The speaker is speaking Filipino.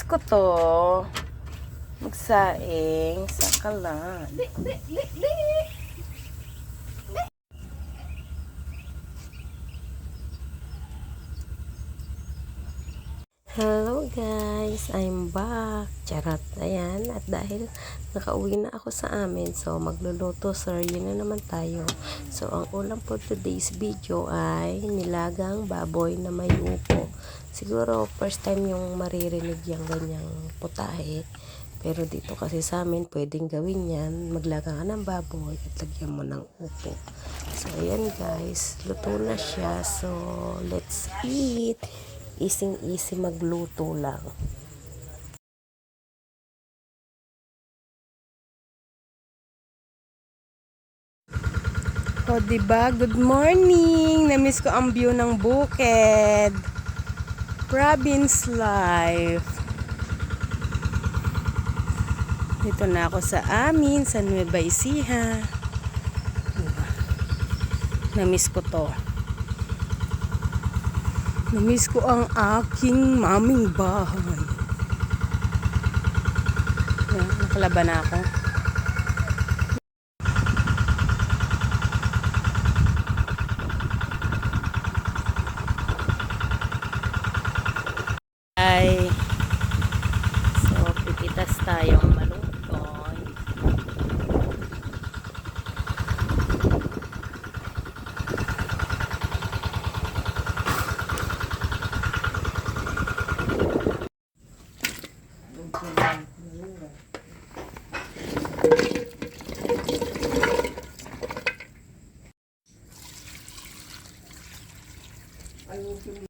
Namiss ko to. Magsaing sa kalan. Hello guys, I'm back. Charot, ayan. At dahil nakauwi na ako sa amin, so magluluto, sir, yun na naman tayo. So, ang ulam for today's video ay nilagang baboy na may upo. Siguro, first time yung maririnig yung ganyang putahe. Pero dito kasi sa amin, pwedeng gawin yan. Maglaga ka ng baboy at lagyan mo ng upo. So, ayan guys, luto na siya. So, let's eat. Easy easy magluto lang. O, diba? Good morning! Namiss ko ang view ng bukid. Province life. Dito na ako sa amin, sa Nueva Ecija. Diba? Namiss ko to. Namiss ko ang aking maming bahay. Yan, nakalaban na ako. tayong malungkot. I will give you